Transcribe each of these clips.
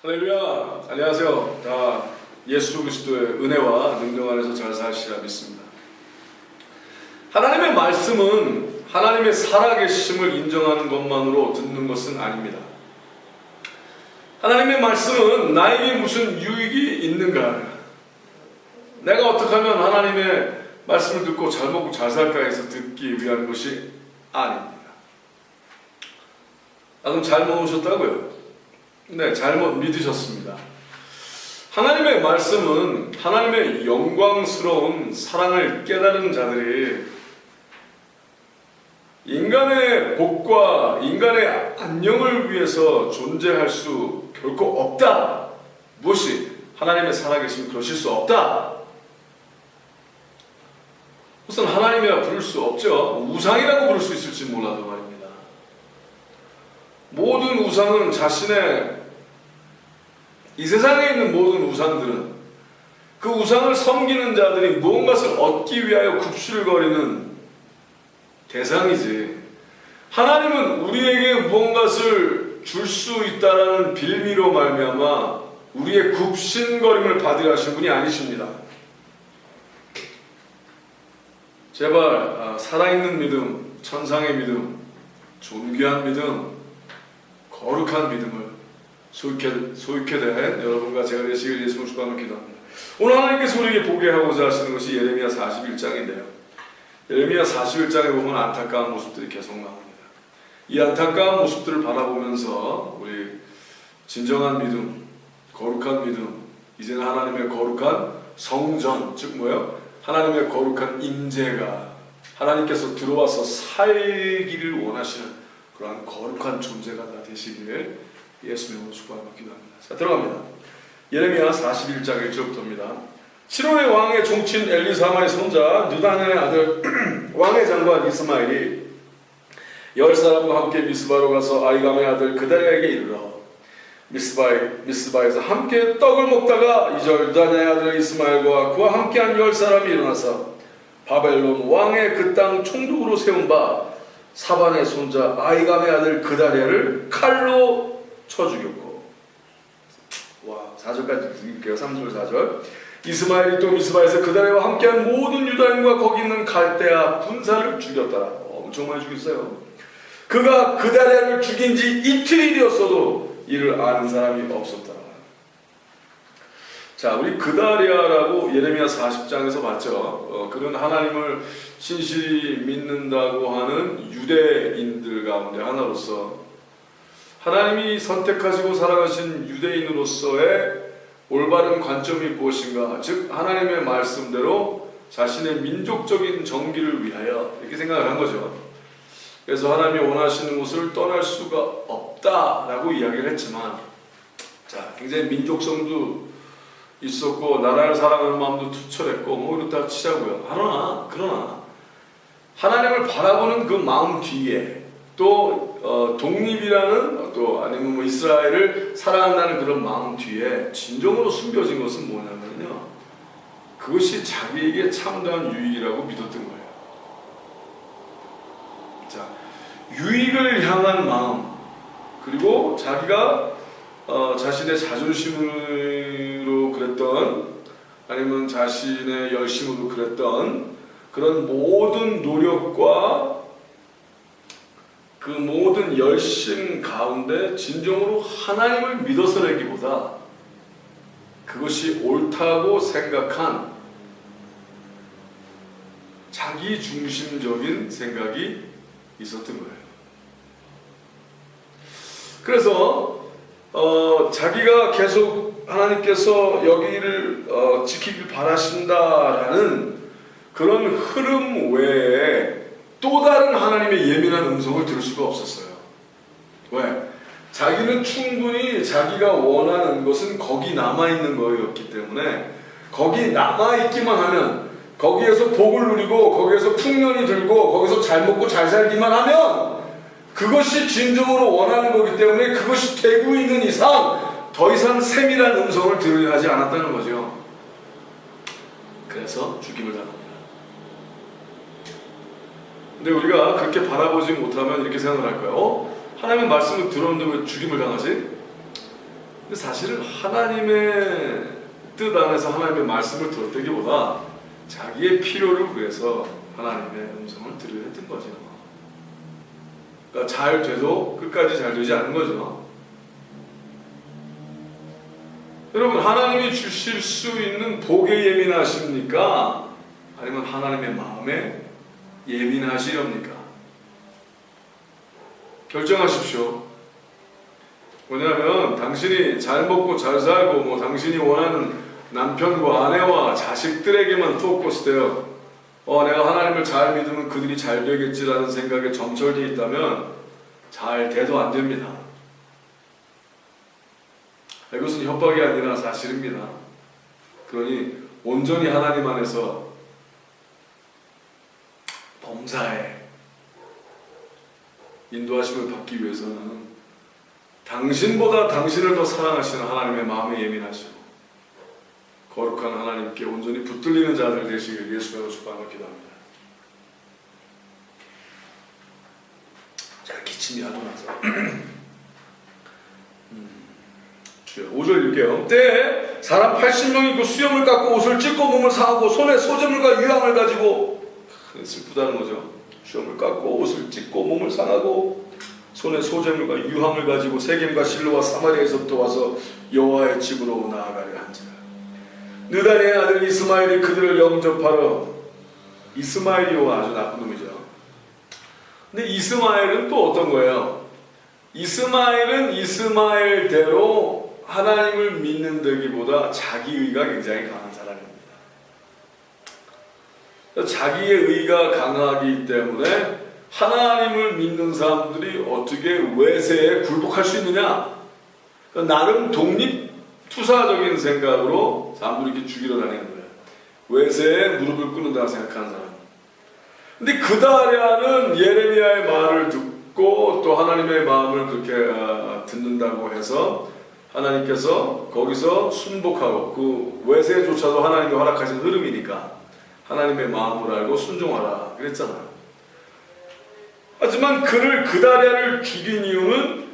할렐루야. 안녕하세요. 다 예수 그리스도의 은혜와 능력 안에서 잘 사시라 믿습니다. 하나님의 말씀은 하나님의 살아계심을 인정하는 것만으로 듣는 것은 아닙니다. 하나님의 말씀은 나에게 무슨 유익이 있는가? 내가 어떻게 하면 하나님의 말씀을 듣고 잘 먹고 잘 살까 해서 듣기 위한 것이 아닙니다. 아, 그럼 잘 먹으셨다고요? 네, 잘못 믿으셨습니다. 하나님의 말씀은 하나님의 영광스러운 사랑을 깨달은 자들이 인간의 복과 인간의 안녕을 위해서 존재할 수 결코 없다. 무엇이 하나님의 살아계심 그러실 수 없다. 우선 하나님이라 부를 수 없죠. 우상이라고 부를 수 있을지 몰라도 말입니다. 모든 우상은 자신의 이 세상에 있는 모든 우상들은 그 우상을 섬기는 자들이 무언가를 얻기 위하여 굽실거리는 대상이지. 하나님은 우리에게 무언가를 줄 수 있다라는 빌미로 말미암아 우리의 굽신거림을 받으려 하신 분이 아니십니다. 제발 아, 살아있는 믿음, 천상의 믿음, 존귀한 믿음, 거룩한 믿음을 소유케, 소유케 된 여러분과 제가 되시길 예수님 축복하며 기도합니다. 오늘 하나님께서 우리에게 보게 하고자 하시는 것이 예레미야 41장인데요. 예레미야 41장에 보면 안타까운 모습들이 계속 나옵니다. 이 안타까운 모습들을 바라보면서 우리 진정한 믿음, 거룩한 믿음, 이제는 하나님의 거룩한 성전, 즉 뭐예요? 하나님의 거룩한 임재가 하나님께서 들어와서 살기를 원하시는 그러한 거룩한 존재가 다 되시길 예수님으로 축복하며 기도합니다. 자, 들어갑니다. 예레미야 41장 1절부터입니다. 7월의 왕의 종친 엘리사마의 손자 누단의 아들 왕의 장관 이스마엘이 열 사람과 함께 미스바로 가서 아이감의 아들 그다리에게 이르러 미스바에, 미스바에서 함께 떡을 먹다가 이절 누단의 아들 이스마엘과 그와 함께한 열 사람이 일어나서 바벨론 왕의 그 땅 총독으로 세운 바 사반의 손자 아이감의 아들 그다리아를 칼로 쳐 죽였고. 와 4절까지 읽을게요. 3절 4절. 이스마엘이 또 미스바에서 그다리와 함께한 모든 유다인과 거기 있는 갈대아 군사를 죽였더라. 엄청 많이 죽였어요. 그가 그다리아를 죽인 지 이틀이 되었어도 이를 아는 사람이 없었더라. 자, 우리 그다리아라고 예레미야 40장에서 봤죠. 어, 그는 하나님을 신실히 믿는다고 하는 유대인들 가운데 하나로서 하나님이 선택하시고 살아가신 유대인으로서의 올바른 관점이 무엇인가? 즉 하나님의 말씀대로 자신의 민족적인 정기를 위하여 이렇게 생각을 한 거죠. 그래서 하나님이 원하시는 곳을 떠날 수가 없다라고 이야기를 했지만 자, 굉장히 민족성도 있었고 나라를 사랑하는 마음도 투철했고 뭐 이렇다 치자고요. 그러나 그러나 하나님을 바라보는 그 마음 뒤에 또 어, 독립이라는 또 아니면 뭐 이스라엘을 사랑한다는 그런 마음 뒤에 진정으로 숨겨진 것은 뭐냐면요. 그것이 자기에게 참다한 유익이라고 믿었던 거예요. 자, 유익을 향한 마음 그리고 자기가 어, 자신의 자존심으로 그랬던 아니면 자신의 열심으로 그랬던 그런 모든 노력과 그 모든 열심 가운데 진정으로 하나님을 믿어서라기보다 그것이 옳다고 생각한 자기 중심적인 생각이 있었던 거예요. 그래서 어, 자기가 계속 하나님께서 여기를 어, 지키길 바라신다라는 그런 흐름 외에 또 다른 하나님의 예민한 음성을 들을 수가 없었어요. 왜? 자기는 충분히 자기가 원하는 것은 거기 남아있는 거였기 때문에 거기 남아있기만 하면 거기에서 복을 누리고 거기에서 풍년이 들고 거기서 잘 먹고 잘 살기만 하면 그것이 진정으로 원하는 거기 때문에 그것이 되고 있는 이상 더 이상 세밀한 음성을 들으려 하지 않았다는 거죠. 그래서 죽임을 당합니다. 근데 우리가 그렇게 바라보지 못하면 이렇게 생각을 할 거예요. 어? 하나님의 말씀을 들었는데 왜 죽임을 당하지? 근데 사실은 하나님의 뜻 안에서 하나님의 말씀을 들었다기보다 자기의 필요를 위해서 하나님의 음성을 들으려 했던 거죠. 그러니까 잘 돼도 끝까지 잘 되지 않은 거죠. 여러분 하나님이 주실 수 있는 복에 예민하십니까? 아니면 하나님의 마음에 예민하시렵니까? 결정하십시오. 뭐냐면 당신이 잘 먹고 잘 살고 뭐 당신이 원하는 남편과 아내와 자식들에게만 포커스 되어 어 내가 하나님을 잘 믿으면 그들이 잘 되겠지라는 생각에 점철되어 있다면 잘 돼도 안 됩니다. 이것은 협박이 아니라 사실입니다. 그러니 온전히 하나님 안에서 범사에 인도하심을 받기 위해서는 당신보다 당신을 더 사랑하시는 하나님의 마음에 예민하시고 거룩한 하나님께 온전히 붙들리는 자들 되시길 예수님으로 축복하며 기도합니다. 제가 기침이 하고 나서 음, 주여 5절 읽게요. 때 사람 80명이 그 수염을 깎고 옷을 찢고 몸을 상하고 손에 소재물과 유황을 가지고 큰 슬프다는 거죠. 수염을 깎고 옷을 찢고 몸을 상하고 손에 소재물과 유황을 가지고 세겜과 실로와 사마리아에서부터 와서 여호와의 집으로 나아가려 한지라. 느다리의 아들 이스마엘이 그들을 영접하러 이스마엘이요 아주 나쁜 놈이죠. 근데 이스마엘은 또 어떤 거예요? 이스마엘은 이스마엘대로 하나님을 믿는 데기보다 자기 의가 굉장히 강한. 자기의 의가 강하기 때문에 하나님을 믿는 사람들이 어떻게 외세에 굴복할 수 있느냐? 그러니까 나름 독립 투사적인 생각으로 사람들이 이렇게 죽이러 다니는 거예요. 외세에 무릎을 꿇는다고 생각하는 사람. 근데 그다리아는 예레미야의 말을 듣고 또 하나님의 마음을 그렇게 아, 듣는다고 해서 하나님께서 거기서 순복하고 그 외세조차도 하나님이 허락하신 흐름이니까 하나님의 마음을 알고 순종하라 그랬잖아요. 하지만 그를 그다리아를 죽인 이유는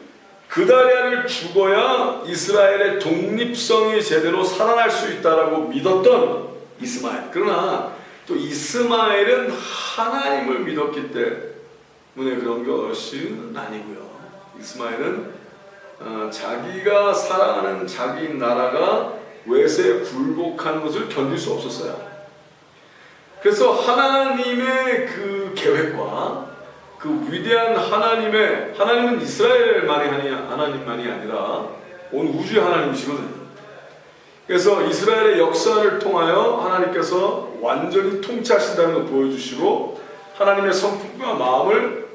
그다리아를 죽어야 이스라엘의 독립성이 제대로 살아날 수 있다라고 믿었던 이스마엘. 그러나 또 이스마엘은 하나님을 믿었기 때문에 그런 것은 아니고요. 이스마엘은 어, 자기가 사랑하는 자기 나라가 외세에 굴복하는 것을 견딜 수 없었어요. 그래서 하나님의 그 계획과 그 위대한 하나님의 하나님은 이스라엘만이 아니 하나님만이 아니라 온 우주의 하나님이시거든요. 그래서 이스라엘의 역사를 통하여 하나님께서 완전히 통치하신다는 걸 보여주시고 하나님의 성품과 마음을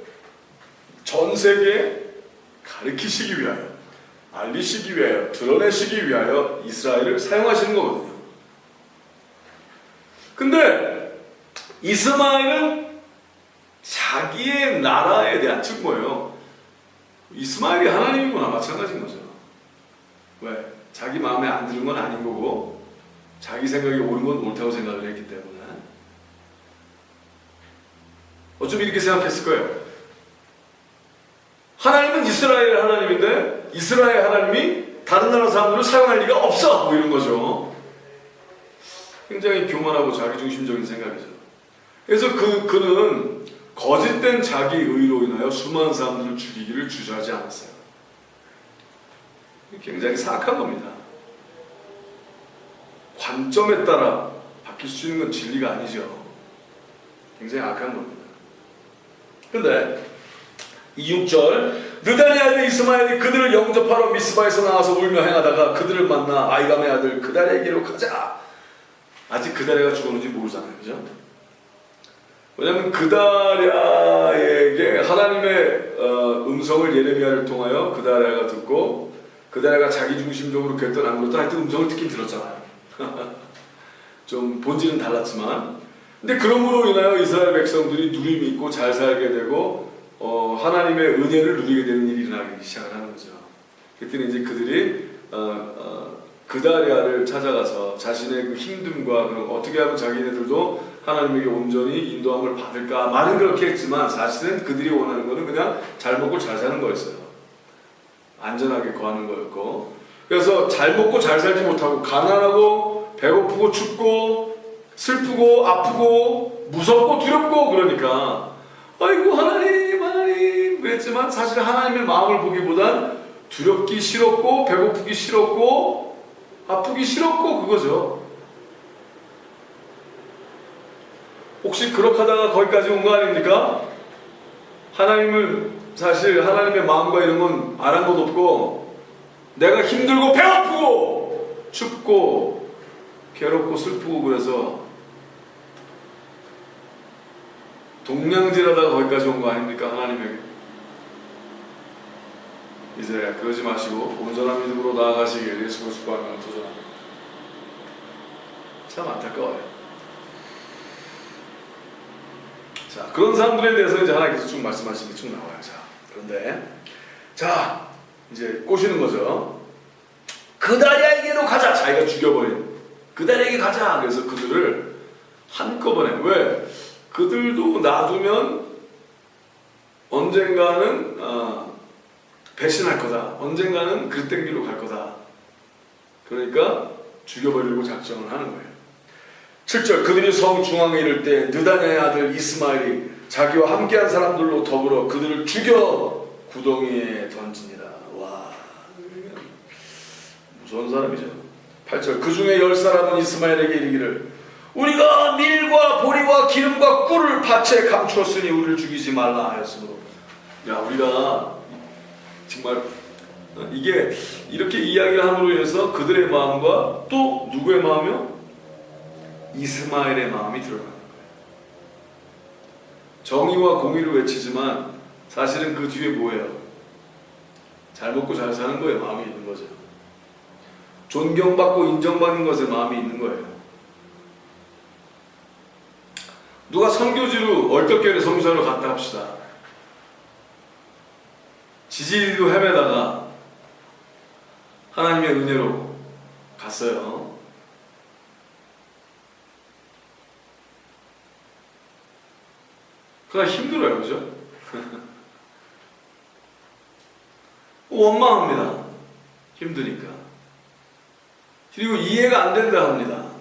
전 세계에 가르치시기 위하여 알리시기 위하여 드러내시기 위하여 이스라엘을 사용하시는 거거든요. 근데 이스마엘은 자기의 나라에 대한 즉 뭐예요? 이스마엘이 하나님이구나 마찬가지인 거죠. 왜? 자기 마음에 안 드는 건 아닌 거고 자기 생각이 옳은 건 옳다고 생각을 했기 때문에 어쩜 이렇게 생각했을 거예요? 하나님은 이스라엘 하나님인데 이스라엘 하나님이 다른 나라 사람들을 사용할 리가 없어 뭐 이런 거죠. 굉장히 교만하고 자기중심적인 생각이죠. 그래서 그 그는 거짓된 자기 의로 인하여 수많은 사람들을 죽이기를 주저하지 않았어요. 굉장히 사악한 겁니다. 관점에 따라 바뀔 수 있는 건 진리가 아니죠. 굉장히 악한 겁니다. 근데 이 6절 느다니 아들 이스마엘이 그들을 영접하러 미스바에서 나와서 울며 행하다가 그들을 만나 아이감의 아들 그달에게로 가자. 아직 그달에가 죽었는지 모르잖아요. 그죠? 왜냐하면 그다랴에게 하나님의 어, 음성을 예레미야를 통하여 그다랴가 듣고 그다랴가 자기 중심적으로 그랬던 안 그랬던 하여튼 음성을 듣긴 들었잖아요. 좀 본질은 달랐지만 근데 그러므로 인하여 이스라엘 백성들이 누림 있고 잘 살게 되고 어, 하나님의 은혜를 누리게 되는 일이 일어나기 시작을 하는 거죠. 그때는 이제 그들이 어, 어, 그다리아를 찾아가서 자신의 그 힘듦과 그런 어떻게 하면 자기네들도 하나님에게 온전히 인도함을 받을까 말은 그렇게 했지만 사실은 그들이 원하는 것은 그냥 잘 먹고 잘 사는 거였어요. 안전하게 거하는 거였고 그래서 잘 먹고 잘 살지 못하고 가난하고 배고프고 춥고 슬프고 아프고 무섭고 두렵고 그러니까 아이고 하나님 하나님 그랬지만 사실 하나님의 마음을 보기보단 두렵기 싫었고 배고프기 싫었고 아프기 싫었고 그거죠. 혹시 그렇게 하다가 거기까지 온 거 아닙니까? 하나님을 사실 하나님의 마음과 이런 건 알한 것 없고 내가 힘들고 배고프고 춥고 괴롭고 슬프고 그래서 동냥질하다가 거기까지 온 거 아닙니까 하나님에게? 이제 그러지 마시고 온전한 믿음으로 나아가시길 예수를 축복하며 도전합니다. 참 안타까워요 자 그런 사람들에 대해서 이제 하나님께서 쭉 말씀하시는 게 쭉 나와요 자 그런데 자 이제 꼬시는 거죠 그다리아에게로 가자 자기가 죽여버린 그다리아에게 가자 그래서 그들을 한꺼번에 왜 그들도 놔두면 언젠가는 어, 배신할 거다. 언젠가는 그릇된 길로 갈 거다. 그러니까 죽여버리려고 작정을 하는 거예요. 7절 그들이 성 중앙에 이를 때 느다냐의 아들 이스마엘이 자기와 함께한 사람들로 더불어 그들을 죽여 구덩이에 던지니라. 와 무서운 사람이죠. 8절 그 중에 열 사람은 이스마엘에게 이르기를 우리가 밀과 보리와 기름과 꿀을 밭에 감추었으니 우리를 죽이지 말라 하였으므로 야 우리가 정말 이게 이렇게 이야기를 함으로 인해서 그들의 마음과 또 누구의 마음이요? 이스마엘의 마음이 드러나는 거예요. 정의와 공의를 외치지만 사실은 그 뒤에 뭐예요? 잘 먹고 잘 사는 거에 마음이 있는 거죠. 존경받고 인정받는 것에 마음이 있는 거예요. 누가 선교지로 얼떨결에 성전을 갔다 합시다. 지지리도 헤매다가 하나님의 은혜로 갔어요. 그러나 힘들어요, 그죠? 원망합니다. 힘드니까. 그리고 이해가 안 된다 합니다.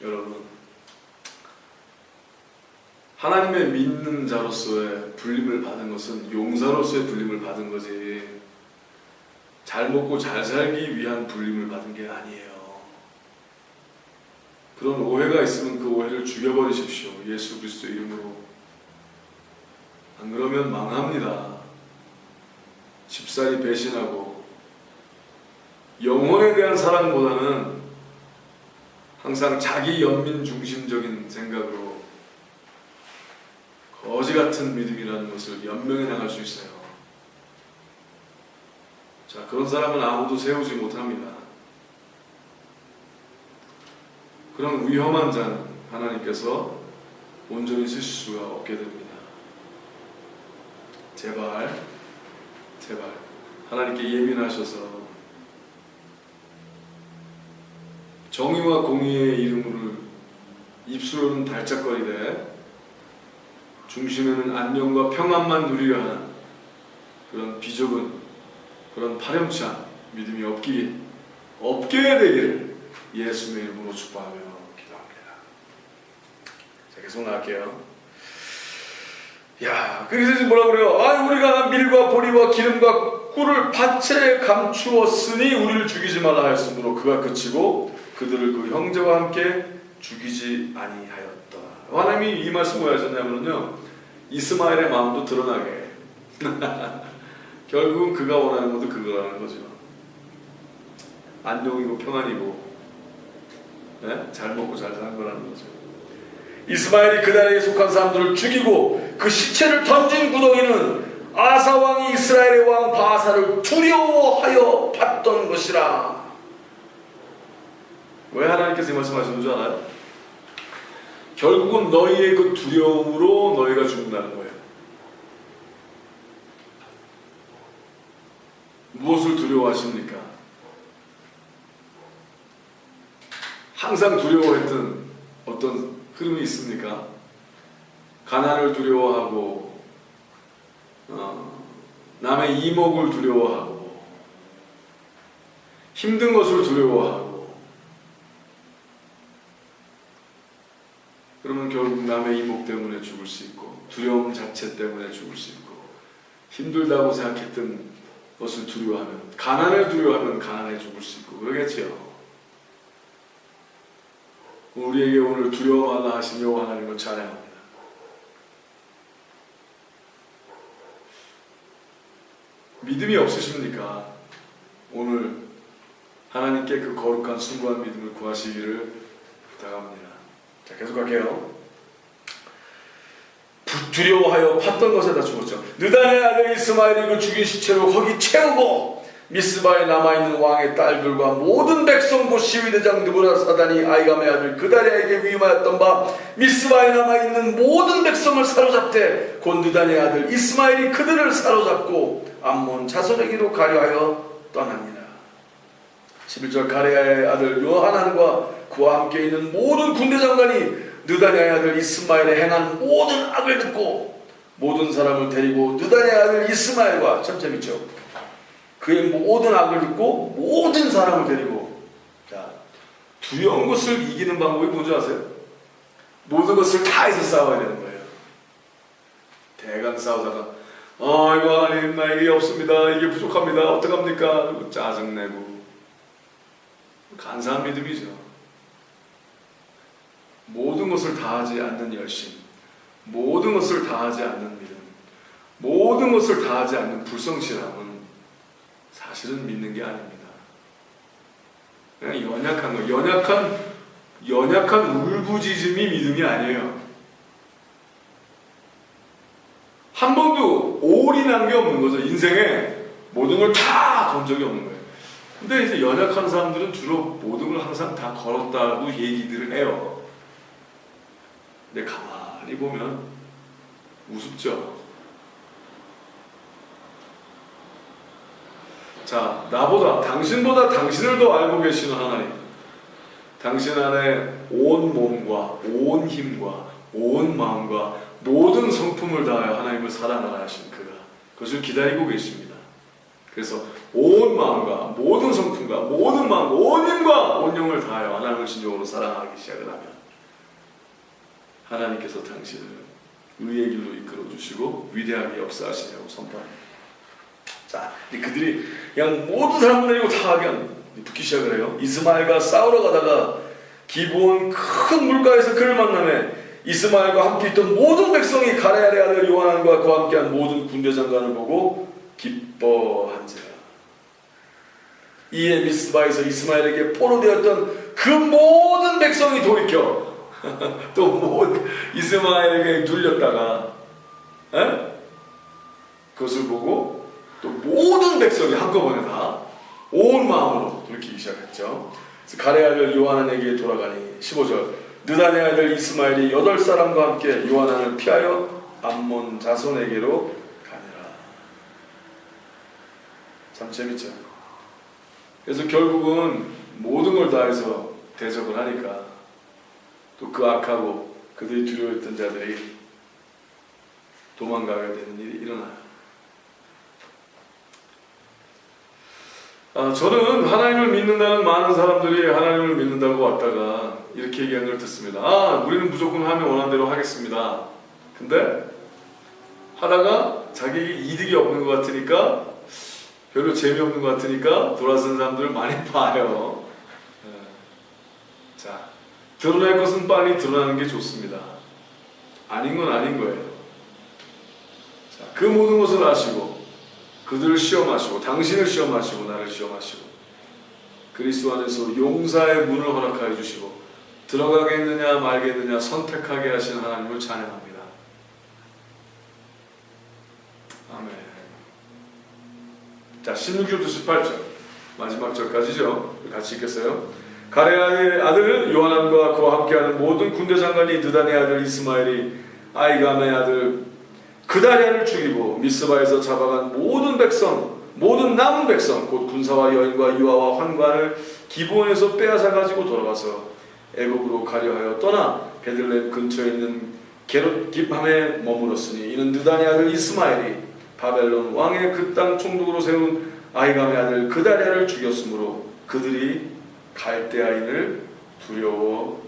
여러분. 하나님의 믿는 자로서의 불림을 받은 것은 용사로서의 불림을 받은 거지 잘 먹고 잘 살기 위한 불림을 받은 게 아니에요. 그런 오해가 있으면 그 오해를 죽여버리십시오. 예수 그리스도 이름으로. 안 그러면 망합니다. 집살이 배신하고 영혼에 대한 사랑보다는 항상 자기 연민 중심적인 생각으로 거지 같은 믿음이라는 것을 연명해 나갈 수 있어요. 자, 그런 사람은 아무도 세우지 못합니다. 그런 위험한 자는 하나님께서 온전히 쓰실 수가 없게 됩니다. 제발, 제발, 하나님께 예민하셔서 정의와 공의의 이름을 입술로는 달짝거리되 중심에는 안녕과 평안만 누리려 하는 그런 비좁은 그런 파렴치한 믿음이 없기 없게 되기를 예수님의 이름으로 축복하며 기도합니다. 자, 계속 나갈게요. 야, 그래서 이제 뭐라 그래요? 아, 우리가 밀과 보리와 기름과 꿀을 밭에 감추었으니 우리를 죽이지 말라 하였으므로 그가 그치고 그들을 그 형제와 함께 죽이지 아니하였다. 하나님이 이 말씀 왜 하셨냐면요. 이스마엘의 마음도 드러나게. 결국은 그가 원하는 것도 그거라는 거죠. 안녕이고 평안이고 네? 잘 먹고 잘 사는 거라는 거죠. 이스마엘이 그날에 속한 사람들을 죽이고 그 시체를 던진 구덩이는 아사 왕이 이스라엘의 왕 바사를 두려워하여 봤던 것이라. 왜 하나님께서 이 말씀하시는 줄 알아요? 결국은 너희의 그 두려움으로 너희가 죽는다는 거예요. 무엇을 두려워하십니까? 항상 두려워했던 어떤 흐름이 있습니까? 가난을 두려워하고 어, 남의 이목을 두려워하고 힘든 것을 두려워하고 그러면 결국 남의 이목 때문에 죽을 수 있고 두려움 자체 때문에 죽을 수 있고 힘들다고 생각했던 것을 두려워하면 가난을 두려워하면 가난해 죽을 수 있고 그러겠지요. 우리에게 오늘 두려워 말라 여호와 하나님을 찬양합니다. 믿음이 없으십니까? 오늘 하나님께 그 거룩한 숭고한 믿음을 구하시기를 부탁합니다. 자, 계속 갈게요. 부- 두려워하여 팠던 것에 다 죽었죠. 느단의 아들 이스마엘이 그 죽인 시체로 거기 채우고 미스바에 남아있는 왕의 딸들과 모든 백성 곧 시위대장 느부라 사단이 아이감의 아들 그다리아에게 위임하였던 바 미스바에 남아있는 모든 백성을 사로잡되 곧 느단의 아들 이스마엘이 그들을 사로잡고 암몬 자손에게로 가려하여 떠납니다. 11절 가레아의 아들 요하난과 그와 함께 있는 모든 군대 장관이 느다냐의 아들 이스마엘의 행한 모든 악을 듣고 모든 사람을 데리고 느다냐의 아들 이스마엘과 참 재밌죠. 그의 모든 악을 듣고 모든 사람을 데리고 자 두려운 것을 이기는 방법이 뭔지 아세요? 모든 것을 다 해서 싸워야 되는 거예요. 대강 싸우다가 아이고 하나님 나에게 없습니다. 이게 부족합니다. 어떡합니까? 짜증내고 간사한 믿음이죠. 모든 것을 다하지 않는 열심, 모든 것을 다하지 않는 믿음, 모든 것을 다하지 않는 불성실함은 사실은 믿는 게 아닙니다. 그냥 연약한 거, 연약한 연약한 울부짖음이 믿음이 아니에요. 한 번도 올인한 게 없는 거죠. 인생에 모든 걸 다 건 적이 없는 거예요. 근데 이제 연약한 사람들은 주로 모든 걸 항상 다 걸었다고 얘기들을 해요. 근데 가만히 보면 우습죠. 자, 나보다, 당신보다 당신을 더 알고 계시는 하나님. 당신 안에 온 몸과 온 힘과 온 마음과 모든 성품을 다하여 하나님을 사랑하라 하신 그가 그것을 기다리고 계십니다. 그래서 온 마음과 모든 성품과 모든 마음, 온 힘과 온 영을 다하여 하나님을 진정으로 사랑하기 시작을 하면 하나님께서 당신을 의의 길로 이끌어 주시고 위대하게 역사하시냐고 선포합니다. 자, 그들이 그냥 모든 사람을 데리고 다 그냥 붙기 시작을 해요. 이스마엘과 싸우러 가다가 기브온 큰 물가에서 그를 만나매 이스마엘과 함께 있던 모든 백성이 가레알의 아들 요한과 그와 함께한 모든 군대 장관을 보고 기뻐한지라. 이에 미스바에서 이스마엘에게 포로되었던 그 모든 백성이 돌이켜 또 모든 이스마엘에게 눌렸다가 에? 그것을 보고 또 모든 백성이 한꺼번에 다 온 마음으로 돌이키기 시작했죠. 그래서 가레 아들 요하난에게 돌아가니 15절 느단의 아들 이스마엘이 여덟 사람과 함께 요하난을 피하여 암몬 자손에게로 가니라. 참 재밌죠. 그래서 결국은 모든 걸 다해서 대적을 하니까 또 그 악하고 그들이 두려워했던 자들이 도망가게 되는 일이 일어나요. 아, 저는 하나님을 믿는다는 많은 사람들이 하나님을 믿는다고 왔다가 이렇게 얘기하는 걸 듣습니다. 아, 우리는 무조건 하면 원하는 대로 하겠습니다. 근데 하다가 자기 이득이 없는 것 같으니까 별로 재미없는 것 같으니까 돌아서는 사람들을 많이 봐요. 예. 자, 드러날 것은 빨리 드러나는 게 좋습니다. 아닌 건 아닌 거예요. 자, 그 모든 것을 아시고 그들을 시험하시고 당신을 시험하시고 나를 시험하시고 그리스도 안에서 용사의 문을 허락하여 주시고 들어가겠느냐 말겠느냐 선택하게 하신 하나님을 찬양합니다. 아멘. 자, 16절부터 18절 마지막 절까지죠. 같이 읽겠어요. 가레아의 아들 요하난과 그와 함께하는 모든 군대 장관이 느단의 아들 이스마엘이 아이감의 아들 그다리아를 죽이고 미스바에서 잡아간 모든 백성 모든 남은 백성 곧 군사와 여인과 유아와 환관을 기본에서 빼앗아 가지고 돌아가서 애굽으로 가려하여 떠나 베들레헴 근처에 있는 게롯 기팜에 머물었으니 이는 느단의 아들 이스마엘이 바벨론 왕의 그 땅 총독으로 세운 아이감의 아들 그다리아를 죽였으므로 그들이 갈대아인을 두려워함이었더라.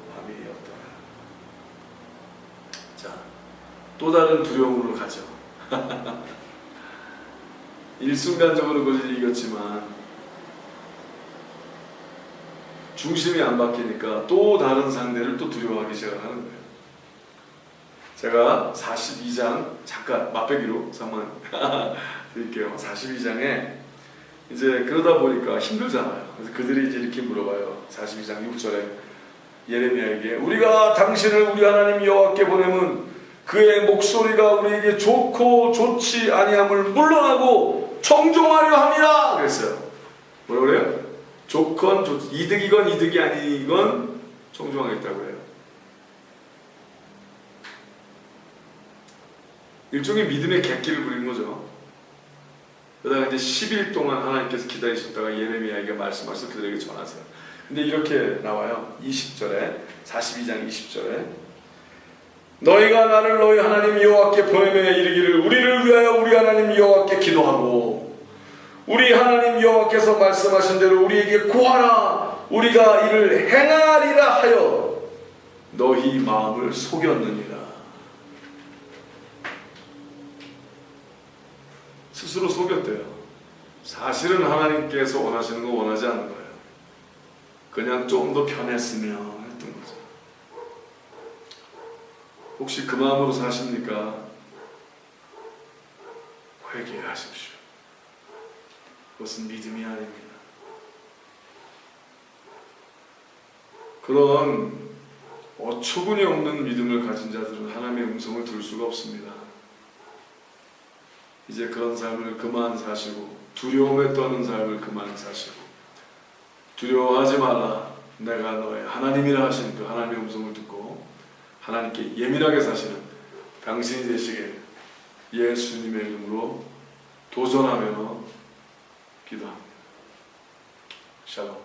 자, 또 다른 두려움으로 가죠. 일순간적으로 이겼지만 중심이 안 바뀌니까 또 다른 상대를 또 두려워하기 시작하는 거예요. 제가 42장 잠깐 맛배기로 잠만 드릴게요. 42장에 이제 그러다 보니까 힘들잖아요. 그래서 그들이 이제 이렇게 물어봐요. 42장 6절에 예레미야에게 우리가 당신을 우리 하나님 여호와께 보내면 그의 목소리가 우리에게 좋고 좋지 아니함을 물러나고 청종하려 함이라 그랬어요. 뭐라 그래요? 좋건 좋 이득이건 이득이 아니건 청종하겠다고 해요. 일종의 믿음의 객기를 부린 거죠. 그러다가 이제 10일 동안 하나님께서 기다리셨다가 예레미야에게 말씀하셔서 그들에게 전하세요. 근데 이렇게 나와요. 20절에 42장 20절에 너희가 나를 너희 하나님 여호와께 보내며 이르기를 우리를 위하여 우리 하나님 여호와께 기도하고 우리 하나님 여호와께서 말씀하신 대로 우리에게 구하라. 우리가 이를 행하리라 하여 너희 마음을 속였느니라. 스스로 속였대요. 사실은 하나님께서 원하시는 거 원하지 않는 거예요. 그냥 좀 더 편했으면 했던 거죠 혹시 그 마음으로 사십니까? 회개하십시오 그것은 믿음이 아닙니다. 그런 어처구니 없는 믿음을 가진 자들은 하나님의 음성을 들을 수가 없습니다. 이제 그런 삶을 그만 사시고 두려움에 떠는 삶을 그만 사시고 두려워하지 말라 내가 너의 하나님이라 하신 그 하나님의 음성을 듣고 하나님께 예민하게 사시는 당신이 되시길 예수님의 이름으로 도전하며 기도합니다. 샬롬.